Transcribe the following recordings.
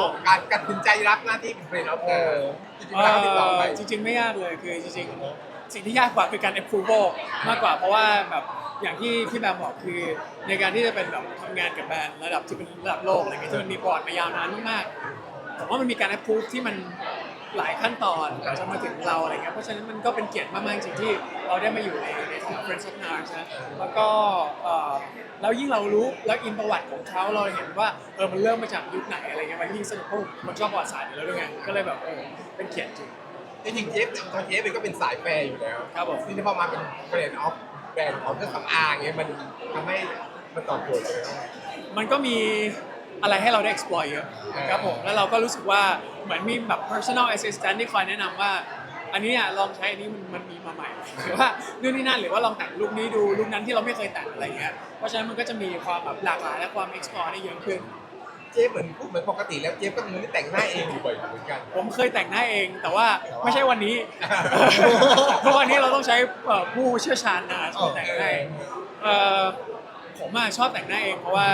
ผมการตัดสินใจรับหน้าที่เป็นเฟรนด์ออฟเอเธออจริงๆแล้วติดต่อไปเอ่อจริง ๆ ไม่ยากเลยคือจริงๆ สิ่งที่ยากกว่าคือการ approval มากกว่าเพราะว่าแบบอย่างที่พี่แบมบอกคือในการที่จะเป็นแบบทำงานกับแบรนด์ระดับที่เป็นระดับโลกอะไรเงี้ยที่มันมีบอร์ดมายาวนานมากๆผมว่ามันมีการ approve ที่มัน หลายขั้นตอนกว่าจะมาถึงเราอะไรเงี้ยเพราะฉะนั้นมันก็เป็นเกียรติมากๆจริงๆที่เราได้มาอยู่ในในฐานะ Friends of Nars นะแล้วก็เอ่อแล้วยิ่งเรารู้แล้วอินประวัติของเขาเราเห็นว่าเออมันเริ่มมาจากยุคไหนอะไรเงี้ยมันยิ่งสนุกเพราะผมชอบประวัติศาสตร์อยู่แล้วด้วยไงก็เลยแบบเออเป็นเกียรติจริง จริงๆเจฟตัวเจฟเองก็เป็นสายแฟร์อยู่แล้วครับผม ทีนี้พอมาเป็นเฟรนด์ออฟแบรนด์ของเครื่องสำอางเงี้ยมันทำให้มันตอบโจทย์เลย มันก็มี อะไรให้เราได้ explore เยอะครับผมแล้วเราก็รู้สึกว่าเหมือนมีแบบ personal assistant ที่คอยแนะนำว่า อันนี้เนี่ยลองใช้อันนี้มันมันมีมาใหม่หรือว่านู่นนี่นั่นหรือว่าลองแต่งลุคนี้ดูลุคนั้นที่เราไม่เคยแต่งอะไรเงี้ยเพราะฉะนั้นมันก็จะมีความแบบหลากหลายและความ explore ได้เยอะขึ้น เจฟเหมือนพูดเหมือนปกติแล้วเจฟก็เป็นคนที่แต่งหน้าเองอยู่บ่อยเหมือนกัน ผมเคยแต่งหน้าเองแต่ว่าไม่ใช่วันนี้ เพราะวันนี้เราต้องใช้เอ่อผู้เชี่ยวชาญนะช่วยแต่งให้เอ่อผมอะชอบแต่งหน้าเองเพราะว่า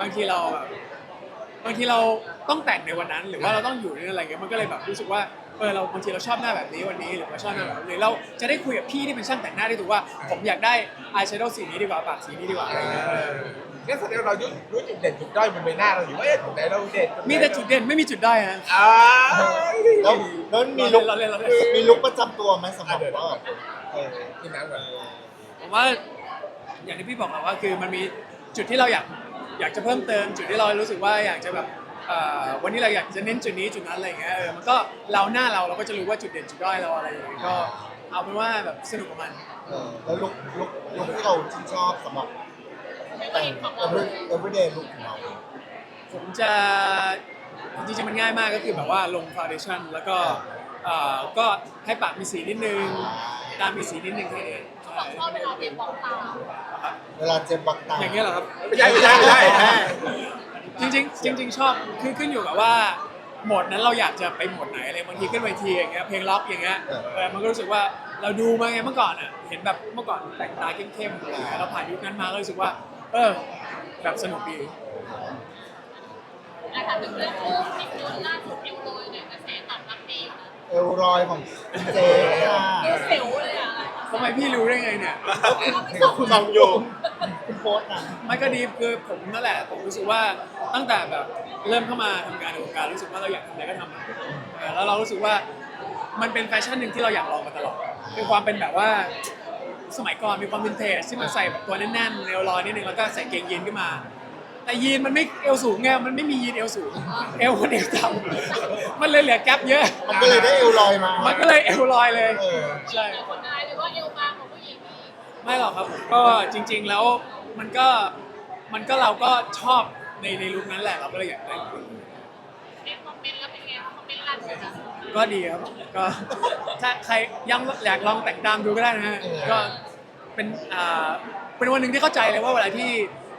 บางทีเราแบบ บางทีเราต้องแต่งในวันนั้น หรือว่าเราต้องอยู่ในอะไรเงี้ยมันก็เลยแบบรู้สึกว่าเออเราบางทีเราชอบหน้าแบบนี้วันนี้หรือว่าชอบหน้าแบบนี้เราจะได้คุยกับพี่ที่เป็นช่างแต่งหน้าได้ถูกว่าผมอยากได้อายแชโดว์สีนี้ดีกว่าปากสีนี้ดีกว่าอะไรเงี้ยเอองั้นแสดงว่าเรารู้รู้จุดเด่นจุดด้อยบนใบหน้าเราอยู่ว่าเอ๊ะจุดไหนเราเด่นมีแต่จุดเด่นไม่มีจุดด้อยฮะ อ่าแล้วแล้วมีลุกเราเล่นเราเล่นมีลุกประจำตัวไหมสำหรับว่าเออกินน้ำก่อนผมว่าอย่างที่พี่บอกแหละว่าคือมันมีจุดที่เราอยาก อยากจะเพิ่มเติมจุดที่เรารู้สึกว่าอยากจะแบบเอ่อวันนี้เราอยากจะเน้นจุดนี้จุดนั้นอะไรอย่างเงี้ยเออมันก็เราหน้าเราเราก็จะรู้ว่าจุดเด่นจุดด้อยเราอะไรอย่างเงี้ยก็เอาเป็นว่าแบบสนุกกับมัน เออแล้วลุกลุกลุกที่เราชื่นชอบสำหรับแต่ง every everyday look ของเราผมจะจริงๆมันง่ายมากก็คือแบบว่าลงฟาวเดชั่นแล้วก็เอ่อก็ให้ปากมีสีนิดนึงตามีสีนิดนึงแค่นี้ใช่ชอบเวลาเจมบอกตา เวลาเจ็บบักตาอย่างเงี้ยเหรอครับ ไม่ใช่ไม่ใช่ไม่ใช่จริงๆจริง ๆ ชอบคือขึ้นอยู่กับว่าโหมดนั้นเราอยากจะไปโหมดไหนอะไรบางทีขึ้นเวทีอย่างเงี้ยเพลงล็อกอย่างเงี้ยเออมันก็รู้สึกว่าเราดูมาไงเมื่อก่อนอะเห็นแบบเมื่อก่อนแต่งตาเข้มๆอะไรเงี้ยเราผ่านยุคนั้นมาก็รู้สึกว่า เออแบบสนุกดีอาถามถึงเรื่องรูปที่โพสต์ล่าสุดเอวโรยเนี่ยกระแสตอบรับดีนะเอวรอยของเจค่ะดูเสียวเลยอะทำไมพี่รู้ได้ไงเนี่ยคุณมองอยู่คุณ โพสต์นะไม่ก็ดีคือผมนั่นแหละ ผมรู้สึกว่าตั้งแต่แบบเริ่มเข้ามาทำงานในวงการรู้สึกว่าเราอยากทำอะไรก็ทำอะเออแล้วเรารู้สึกว่ามันเป็นแฟชั่นหนึ่งที่เราอยากลองมาตลอดเป็นความเป็นแบบว่า สมัยก่อนมีความวินเทจที่มันใส่แบบตัวแน่นๆเอวลอยนิดนึงแล้วก็ใส่เกงยีนขึ้นมา แต่ยีนมันไม่เอวสูงไงมันไม่มียีนเอวสูงเอวคนเอวต่ำมันเลยเหลือแกลบเยอะ มันก็เลยได้เอวลอยมามันก็เลยเอวลอยเลยเออ ใช่ คนนายหรือว่าเอวบางของผู้หญิงนี่ไม่หรอกครับผมก็จริง ๆ แล้ว มันก็มันก็เราก็ชอบในในลุคนั้นแหละเราก็เลยอยากได้ในคอมเมนต์แล้วเป็นไงคอมเมนต์ลั่นเลยนะก็ดีครับผมก็ถ้าใครยังอยากลองแต่งตามดูก็ได้นะฮะก็เป็นอ่าเป็นวันหนึ่งที่เข้าใจเลยว่าเวลาที่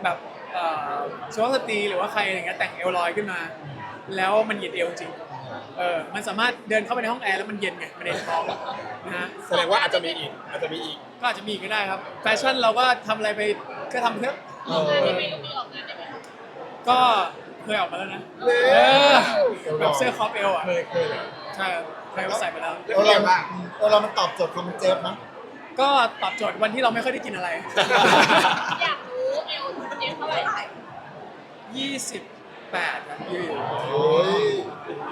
แบบเอ่อสุภาพสตรีหรือว่าใครอย่างเงี้ยแต่งเอวลอยขึ้นมา แล้วมันเหยียดเอวจริงเออมันสามารถเดินเข้าไปในห้องแอร์แล้วมันเย็นไงมันเย็นท้องนะฮะแสดงว่าอาจจะมีอีกอาจจะมีอีกก็อาจจะมีก็ได้ครับแฟชั่นเราก็ทำอะไรไป ก็ทำเถอะเอออกงานอได้ไหมลูกมีออกงานได้ไหมก็เคยออกมาแล้วนะเออเออแบบเสื้อคอปเอลอะเคยเคยเลยใช่ครับเคยใส่ไปแล้ว แล้วเอวเป็นเราไงบ้างเอวเรามันตอบโจทย์ความเจ็บนะก็ตอบโจทย์วันที่เราไม่ค่อยได้กินอะไร อยากรู้เอวเจมเท่าไหร่28ครับยืนโอ้ย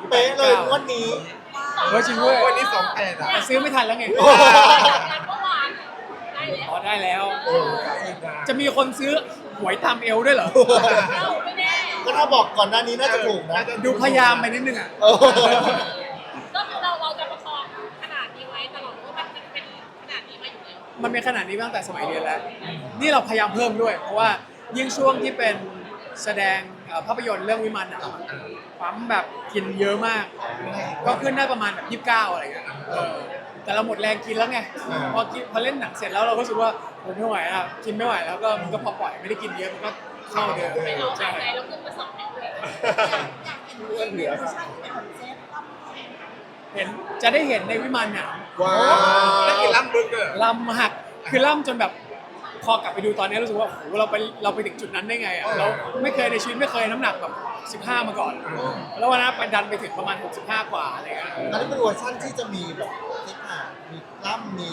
เป๊ะเลยงวันนี้ เฮ้ยจริงด้วยวันนี้สองแปดอะแต่ซื้อไม่ทันแล้วไง โอ้จากงานเมื่อวาน ได้แล้วอ๋อได้แล้วเออจะมีคนซื้อหวยตามเอวด้วยเหรอเอ้าไม่แน่ก็ถ้าบอกก่อนหน้านี้น่าจะถูกนะ ดูพยายามไปนิดนึงอะเออก็คือเราเราจะประคองขนาดนี้ไว้ตลอดหรือว่ามันเป็นขนาดนี้มาอยู่แล้วมันเป็นขนาดนี้มาตั้งแต่สมัยเรียนแล้ว นี่เราพยายามเพิ่มด้วย เพราะว่ายิ่งช่วงที่เป็นแสดงเอ่อภาพยนตร์เรื่องวิมานอะปั๊มแบบกินเยอะมาก ก็ขึ้นได้ประมาณแบบยี่สิบเก้าอะไรเงี้ยเออ แต่เราหมดแรงกินแล้วไงอ่า พอกินพอเล่นหนังเสร็จแล้วเราก็รู้สึกว่าผมไม่ไหวแล้วกินไม่ไหวแล้วก็มันก็พอปล่อยไม่ได้กินเยอะมันก็เข้าเดิมไปเอาใช่หายใจแล้วขึ้นมาสองนิ้วเลยเหลือเห็นจะได้เห็นในวิมานเนี่ยว้าแล้วกินวล้ำบึกเกอร์ลำหักคือล่ำจนแบบพอกลับไปดูตอนนี้รู้สึกว่าโอ้โหเราไปเราไปถึงจุดนั้นได้ไงอะเราไม่เคยในชีวิตไม่เคยน้ำหนักแบบ15 มาก่อน แล้ววันนั้นไปดันไปถึงประมาณ 65 กว่าอะไรเงี้ย อันนี้เป็นเวอร์ชันที่จะมีแบบซิกแพคมีก ล้ามมี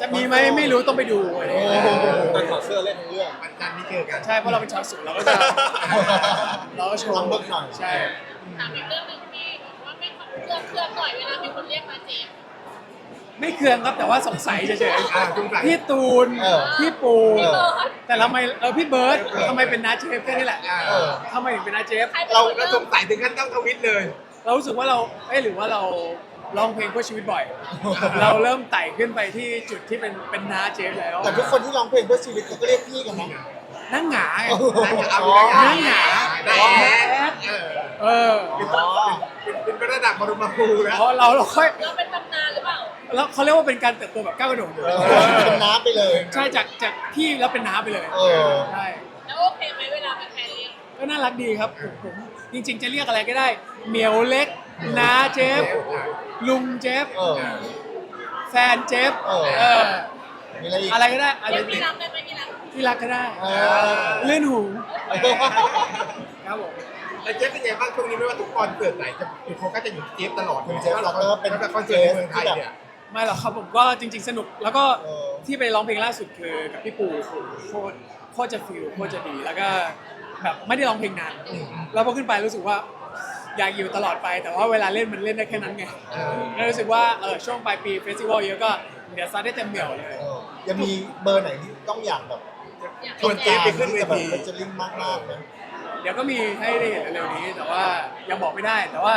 จะมีไหมไม่รู้ต้องไปดูอะไรโอ้เงี้ยโหแต่ถอดเสื้อเล่นทั้งเรื่องวันจันทร์นี้เจอกัน ใช่เพราะเราเป็นชาวสวนเราก็จะเราก็โชว์ลำเบิกหน่อย ใช่ถามอีกเรื่องหนึ่งที่ว่าไม่เครื่องเครื่องหน่อยเวลามีคนเรียกมาเจมส์ไม่เคืองครับแต่ว่าสงสัยเฉยอ่าสงสัยๆพี่ตูนเออพี่ปูพี่เบิร์ดแต่ทำไมเออพี่เบิร์ดทำไมเป็นนาเจฟแค่นี้แหละอ่าเออ ทำไมถึงเป็นนาเจฟ ใครเป็นเราคนเราเริ่สม งสัยถึงขั้นต้องทวิตเลย เรารู้สึกว่าเราเอ้ยหรือว่าเรา ร้องเพลงเพื่อชีวิตบ่อย เราเริ่มไต่ขึ้นไปที่จุดที่เป็นเป็นนาเจฟแล้วแต่ทุกคนที่ร้องเพลงเพื่อชีวิตเขาก็เรียกพี่กันนะ นั่งหงาไงนั่นเอานั่งหงาได้แอดเออเอออ๋อเป็นเป็นระดับบรมครูแล้ว เพราะเราเราค่อยเราเป็นตำนานหรือเปล่า แล้วเขาเรียกว่าเป็นการเติบโตแบบก้าวกระโดดเออเป็นน้ำไปเลย ใช่จากจากพี่แล้วเป็นน้าไปเลยเออ ใช่แล้วโอเคไหมเวลาเป็นแฟนเรียกก็น่ารักดีครับผมผมจริง ๆ จะเรียกอะไรก็ได้เหมียวเล็ก น้าเจฟ ลุงเจฟ เออ แฟนเจฟ เออ เออ มีอะไรอีก อะไรก็ได้อะไรเรียกที่พี่รับได้ไหมพี่รับที่รักก็ได้เออ เลื่อนหูเออครับผม แล้วเจฟเป็นไงบ้างช่วงนี้ไม่ว่าทุกคอนเสิร์ตไหนจะจุดโฟกัสจะอยู่ที่เจฟตลอดคุณเจฟเราก็เป็นคอนเสิร์ตในเมืองไทยเนี่ย ไม่หรอกครับผมก็จริง ๆ สนุกแล้วก็เออ ที่ไปร้องเพลงล่าสุดคือกับพี่ปูโคตรโคตรจะฟิลโคตรจะดีแล้วก็แบบไม่ได้ร้องเพลงนานแล้วพอขึ้นไปรู้สึกว่า อยากอยู่ตลอดไปแต่ว่าเวลาเล่นมันเล่นได้แค่นั้นไงเออแล้วรู้สึกว่าเออช่วงปลายปีเฟสติวัลเยอะก็เดี๋ยวซัดได้เต็มเหนียวเลยเออยังมีเบอร์ไหนที่ต้องอยากแบบอยากชวนเจฟไปขึ้นเวทีเป็นจะลิงมากมากๆนะเดี๋ยวก็มีให้ได้เห็นเร็วๆนี้ แต่ว่ายังบอกไม่ได้แต่ว่า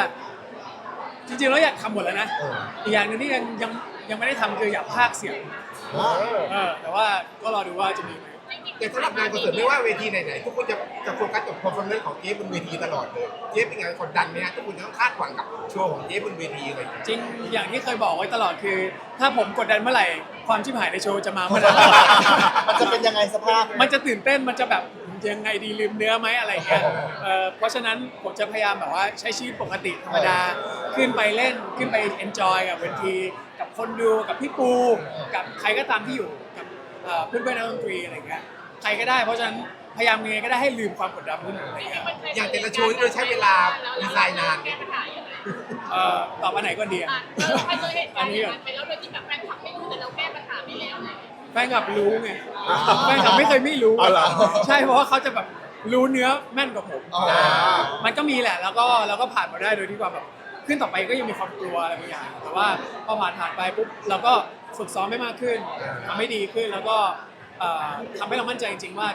จริงๆแล้วอยากทำหมดแล้วนะเอออีกอย่างหนึงที่ยังยังยังไม่ได้ทำคืออยากพากย์เสียงอ่าเออแต่ว่าก็รอดูว่าจะมีไหม แต่สำหรับงานคอนเสิร์ตไม่ว่าเวทีไหนๆทุกคนจะจะโฟกัสกับพอร์ฟอร์แมนซ์ของเจฟบนเวทีตลอดเลยเจฟเป็นไงกดดันไหมฮะทุกคนจะต้องคาดหวังกับโชว์ของเจฟบนเวทีอะไรอย่างเงี้ยจริงอย่างที่เคยบอกไว้ตลอดคือ ถ้าผมกดดันเมื่อไหร่ความชิบหายในโชว์จะมาเมื่อนั้น มันจะเป็นยังไงสภาพ มันจะตื่นเต้นมันจะแบบยังไงดีลืมเนื้อไหมอะไรเงี้ยเอ่อเพราะฉะนั้นผมจะพยายามแบบว่าใช้ชีวิตปกติธรรมดา ขึ้นไปเล่นขึ้นไปเอนจอยกับเวทีกับคนดูกับพี่ปู กับใครก็ตามที่อยู่กับเอ่อเพื่อนเพื่อนๆนักดนตรีอะไรเงี้ย ใครก็ได้ เพราะฉะนั้นพยายามยังไงก็ได้ให้ลืมความกดดันพวกนั้นอะไรเงี้ยอย่างแต่ละโชว์นี่เราใช้เวลาดีไซน์นาน แก้ปัญหายังไงเอ่อตอบอันไหนก็ดีอะอะเราเคยเจอเหตุการณ์อย่างนั้นไปแล้วโดยที่แบบแฟนคลับไม่รู้แต่เราแก้ปัญหาไปแล้วอะไรอย่างเงี้ยแฟนคลับรู้ไงแฟนคลับไม่เคยไม่รู้อ๋อเหรอ ใช่เพราะว่าเขาจะแบบรู้เนื้อแม่นกว่าผม อ๋อ มันก็มีแหละ แล้วก็เราก็ผ่านมาได้โดยที่ว่าแบบขึ้นต่อไปก็ยังมีความกลัวอะไรบางอย่าง แต่ว่าพอผ่านผ่านไปปุ๊บเราก็ฝึกซ้อมให้มากขึ้นทำให้ดีขึ้นแล้วก็ เอ่อทำให้เรามั่นใจจริงๆว่า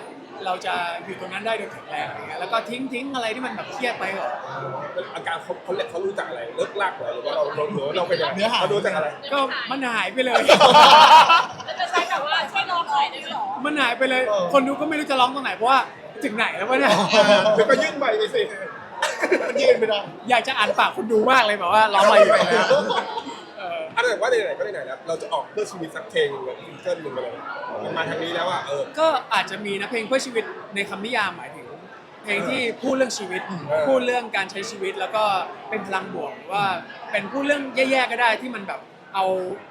เราจะอยู่ตรงนั้นได้โดยแข็งแรงอะไรเงี้ยแล้วก็ทิ้งทิ้งอะไรที่มันแบบเครียดไปก่อนอาการเขาเขาเรียกเขารู้จักอะไร เลิกลากเหรอหรือว่าเราเราหรือว่าเราเป็นยังไงเนื้อหา เขารู้จักอะไร ก็มันหายไปเลยแล้วจะใช้แบบว่าช่วยรอหน่อยได้ไหมหรอ มันหายไปเลย เออ คนดูก็ไม่รู้จะร้องตรงไหนเพราะว่าถึงไหนแล้ววะเนี่ยเดี๋ยวก็ยื่นใบไปสิ มันยืนไม่ได้ อยากจะอ่านปากคนดูมากเลยแบบว่าร้องมาอยู่ไหนแล้วเอออันนั้นว่าไหนๆก็ไหนๆแล้วเราจะออกเพื่อชีวิตสักเพลงหนึ่งเลยซิงเกิลหนึ่งเลยมันมาทางนี้แล้วอะเออ ก็อาจจะมีนะเพลงเพื่อชีวิตในคำนิยามหมายถึง เพลงที่พูดเรื่องชีวิตพูดเรื่องการใช้ชีวิตแล้วก็เป็นพลังบวกหรือว่าเป็นพูดเรื่องแย่ๆก็ได้ที่มันแบบเอา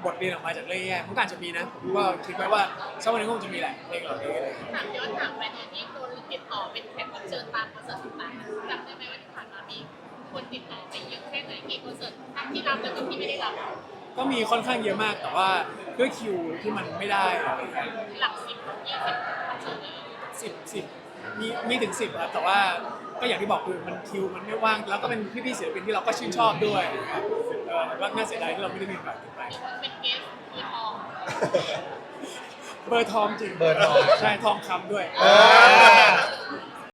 บทเรียนออกมาจากเรื่องแย่ๆมันก็อาจจะมีนะผมก็คิดไว้ว่าสักวันหนึงก็คงจะมีแหละเพลงเหล่านี้อะไรอย่างเงี้ยถามย้อนถามไปเนี่ยที่โดนติดต่อเป็นแขกรับเชิญตามคอนเสิร์ตต่างๆจำได้ไหมว่าที่ผ่านมามีคนติดต่อไปเยอะแค่ไหนกี่คอนเสิร์ตทั้งที่รับแล้วก็ที่ไม่ได้รับ ก็มีค่อนข้างเยอะมากแต่ว่าด้วยคิวที่มันไม่ได้อะไรอย่างเงี้ยหลักสิบยี่สิบคอนเสิร์ตเลยสิบสิบมีมีถึงสิบครับแต่ว่าก็อย่างที่บอกคือมันคิวมันไม่ว่าง แล้วก็เป็นพี่ๆศิลปินที่เราก็ชื่นชอบด้วยนะครับเออแล้วก็น่าเสียดายที่เราไม่ได้มีโอกาสขึ้นไปมีคนเป็นเกสมีทองเบอร์ทองจริงเบอร์ทอง ใช่ทองคำด้วย เออ